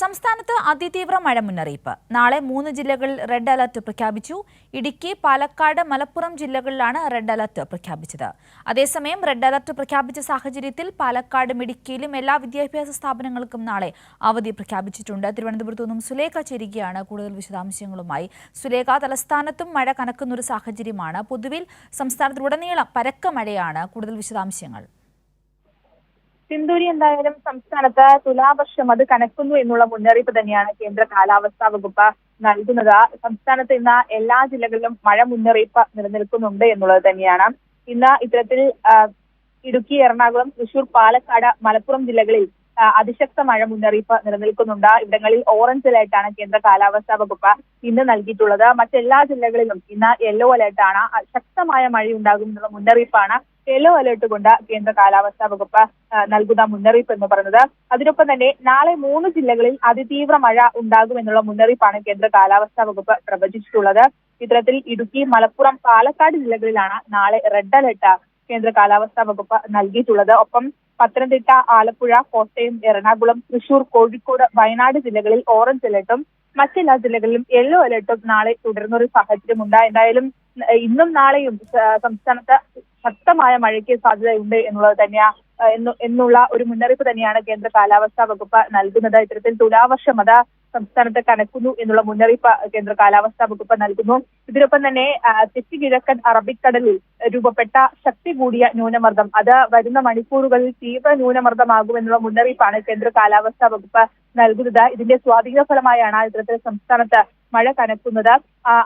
സംസ്ഥാനത്ത് അതിതീവ്ര മഴ മുന്നറിയിപ്പ്. നാളെ മൂന്ന് ജില്ലകളിൽ റെഡ് അലർട്ട് പ്രഖ്യാപിച്ചു. ഇടുക്കി പാലക്കാട് മലപ്പുറം ജില്ലകളിലാണ് റെഡ് അലർട്ട് പ്രഖ്യാപിച്ചത്. അതേസമയം റെഡ് അലർട്ട് പ്രഖ്യാപിച്ച സാഹചര്യത്തിൽ പാലക്കാടും ഇടുക്കിയിലും എല്ലാ വിദ്യാഭ്യാസ സ്ഥാപനങ്ങൾക്കും നാളെ അവധി പ്രഖ്യാപിച്ചിട്ടുണ്ട്. തിരുവനന്തപുരത്തു നിന്നും സുലേഖ ചേരുകയാണ് കൂടുതൽ വിശദാംശങ്ങളുമായി. സുലേഖ തലസ്ഥാനത്തും മഴ കനക്കുന്നൊരു സാഹചര്യമാണ്. പൊതുവിൽ സംസ്ഥാനത്തുടനീളം പരക്ക മഴയാണ് കൂടുതൽ വിശദാംശങ്ങൾ. സിന്ദൂരി എന്തായാലും സംസ്ഥാനത്ത് തുലാവർഷം അത് കനക്കുന്നു എന്നുള്ള മുന്നറിയിപ്പ് തന്നെയാണ് കേന്ദ്ര കാലാവസ്ഥാ വകുപ്പ് നൽകുന്നത്. സംസ്ഥാനത്ത് ഇന്ന് എല്ലാ ജില്ലകളിലും മഴ മുന്നറിയിപ്പ് നിലനിൽക്കുന്നുണ്ട് എന്നുള്ളത് തന്നെയാണ്. ഇന്ന് ഇത്തരത്തിൽ ഇടുക്കി എറണാകുളം തൃശൂർ പാലക്കാട് മലപ്പുറം ജില്ലകളിൽ അതിശക്ത മഴ മുന്നറിയിപ്പ് നിലനിൽക്കുന്നുണ്ട്. ഇവിടങ്ങളിൽ ഓറഞ്ച് അലേർട്ടാണ് കേന്ദ്ര കാലാവസ്ഥാ വകുപ്പ് ഇന്ന് നൽകിയിട്ടുള്ളത്. മറ്റെല്ലാ ജില്ലകളിലും ഇന്ന് യെല്ലോ അലേർട്ടാണ്. ശക്തമായ മഴയുണ്ടാകും എന്നുള്ള മുന്നറിയിപ്പാണ് യെല്ലോ അലേർട്ട് കൊണ്ട് കേന്ദ്ര കാലാവസ്ഥാ വകുപ്പ് നൽകുന്ന മുന്നറിയിപ്പ് എന്ന് പറയുന്നത്. അതിനൊപ്പം തന്നെ നാളെ മൂന്ന് ജില്ലകളിൽ അതിതീവ്ര മഴ ഉണ്ടാകുമെന്നുള്ള മുന്നറിയിപ്പാണ് കേന്ദ്ര കാലാവസ്ഥാ വകുപ്പ് പ്രവചിച്ചിട്ടുള്ളത്. ഇത്തരത്തിൽ ഇടുക്കി മലപ്പുറം പാലക്കാട് ജില്ലകളിലാണ് നാളെ റെഡ് അലേർട്ട് കേന്ദ്ര കാലാവസ്ഥാ വകുപ്പ് നൽകിയിട്ടുള്ളത്. ഒപ്പം പത്തനംതിട്ട ആലപ്പുഴ കോട്ടയം എറണാകുളം തൃശൂർ കോഴിക്കോട് വയനാട് ജില്ലകളിൽ ഓറഞ്ച് അലർട്ടും മറ്റെല്ലാ ജില്ലകളിലും യെല്ലോ അലർട്ടും നാളെ തുടരുന്നൊരു സാഹചര്യമുണ്ട് എന്തായാലും ഏഹ് ഇന്നും നാളെയും സംസ്ഥാനത്ത് ശക്തമായ മഴയ്ക്ക് സാധ്യതയുണ്ട് എന്നുള്ളത് തന്നെയാ എന്നുള്ള ഒരു മുന്നറിയിപ്പ് തന്നെയാണ് കേന്ദ്ര കാലാവസ്ഥാ വകുപ്പ് നൽകുന്നത്. ഇത്തരത്തിൽ തുലാവർഷം അത് സംസ്ഥാനത്ത് കനക്കുന്നു എന്നുള്ള മുന്നറിയിപ്പ് കേന്ദ്ര കാലാവസ്ഥാ വകുപ്പ് നൽകുന്നു. ഇതിനൊപ്പം തന്നെ തെക്ക് കിഴക്കൻ അറബിക്കടലിൽ രൂപപ്പെട്ട ശക്തി കൂടിയ ന്യൂനമർദ്ദം അത് വരുന്ന മണിക്കൂറുകളിൽ തീവ്ര ന്യൂനമർദ്ദമാകുമെന്നുള്ള മുന്നറിയിപ്പാണ് കേന്ദ്ര കാലാവസ്ഥാ വകുപ്പ് നൽകുന്നത്. ഇതിന്റെ സ്വാധീന ഫലമായാണ് ഇത്തരത്തിൽ സംസ്ഥാനത്ത് മഴ കനക്കുന്നത്.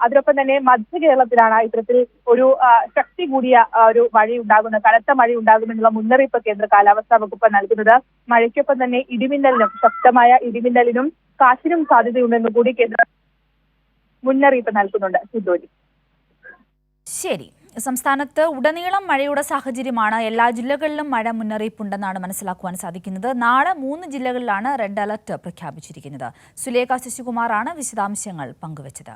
അതിനൊപ്പം തന്നെ മധ്യ കേരളത്തിലാണ് ഇത്തരത്തിൽ ഒരു ശക്തി കൂടിയ ഒരു മഴയുണ്ടാകുന്നത് കനത്ത മഴയുണ്ടാകുമെന്നുള്ള മുന്നറിയിപ്പ് കേന്ദ്ര കാലാവസ്ഥാ വകുപ്പ് നൽകുന്നത്. മഴയ്ക്കൊപ്പം തന്നെ ഇടിമിന്നലിനും ശക്തമായ ഇടിമിന്നലിനും കാറ്റിനും സാധ്യതയുണ്ടെന്ന് കൂടി കേന്ദ്ര മുന്നറിയിപ്പ് നൽകുന്നുണ്ട് സിദ്ധോരി ശരി. സംസ്ഥാനത്ത് ഉടനീളം മഴയുടെ സാഹചര്യമാണ്. എല്ലാ ജില്ലകളിലും മഴ മുന്നറിയിപ്പുണ്ടെന്നാണ് മനസ്സിലാക്കുവാൻ സാധിക്കുന്നത്. നാളെ മൂന്ന് ജില്ലകളിലാണ് റെഡ് അലർട്ട് പ്രഖ്യാപിച്ചിരിക്കുന്നത്. സുലേഖ ശശികുമാറാണ് വിശദാംശങ്ങൾ പങ്കുവച്ചത്.